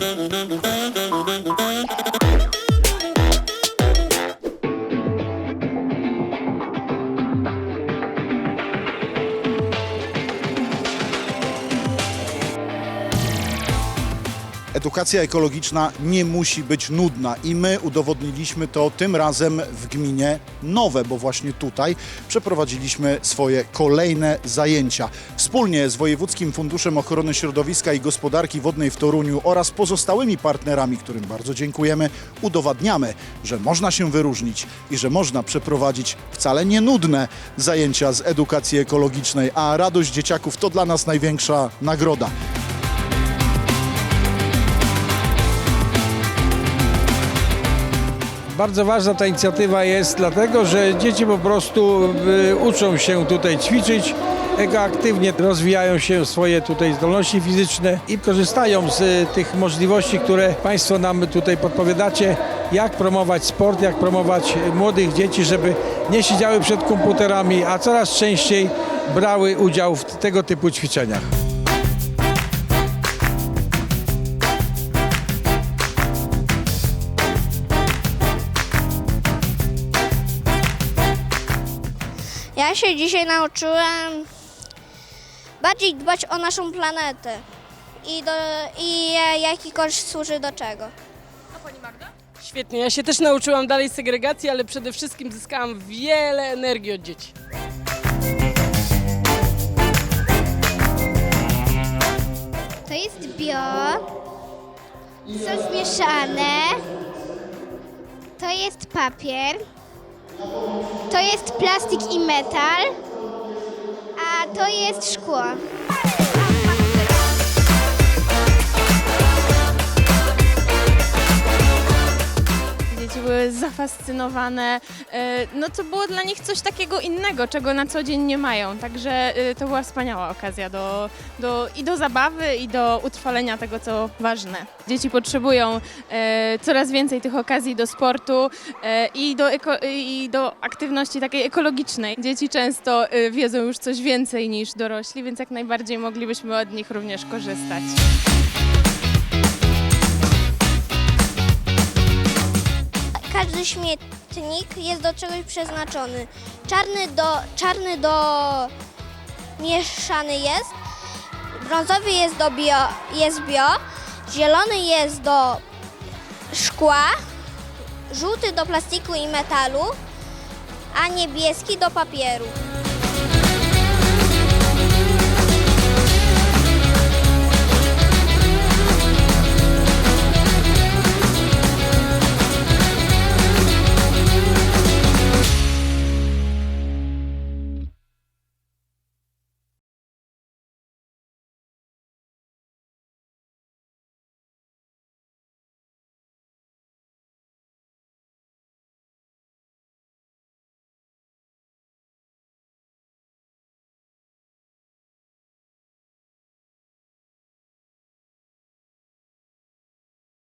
Thank you. Edukacja ekologiczna nie musi być nudna i my udowodniliśmy to tym razem w gminie Nowe, bo właśnie tutaj przeprowadziliśmy swoje kolejne zajęcia. Wspólnie z Wojewódzkim Funduszem Ochrony Środowiska i Gospodarki Wodnej w Toruniu oraz pozostałymi partnerami, którym bardzo dziękujemy, udowadniamy, że można się wyróżnić i że można przeprowadzić wcale nie nudne zajęcia z edukacji ekologicznej, a radość dzieciaków to dla nas największa nagroda. Bardzo ważna ta inicjatywa jest dlatego, że dzieci po prostu y, uczą się tutaj ćwiczyć, aktywnie rozwijają się swoje tutaj zdolności fizyczne i korzystają z y, tych możliwości, które Państwo nam tutaj podpowiadacie, jak promować sport, jak promować młodych dzieci, żeby nie siedziały przed komputerami, a coraz częściej brały udział w tego typu ćwiczeniach. Ja się dzisiaj nauczyłem bardziej dbać o naszą planetę i, do, i jaki koszt służy do czego. Świetnie, ja się też nauczyłam dalej segregacji, ale przede wszystkim zyskałam wiele energii od dzieci. To jest bio, są zmieszane, to jest papier, to jest plastik i metal, a to jest szkło. Zafascynowane. e, No to było dla nich coś takiego innego, czego na co dzień nie mają. Także e, to była wspaniała okazja do, do, i do zabawy, i do utrwalenia tego, co ważne. Dzieci potrzebują e, coraz więcej tych okazji do sportu i, do i do aktywności takiej ekologicznej. Dzieci często wiedzą już coś więcej niż dorośli, więc jak najbardziej moglibyśmy od nich również korzystać. Każdy śmietnik jest do czegoś przeznaczony. Czarny do, czarny do mieszany jest, brązowy jest do bio, jest bio, zielony jest do szkła, żółty do plastiku i metalu, a niebieski do papieru.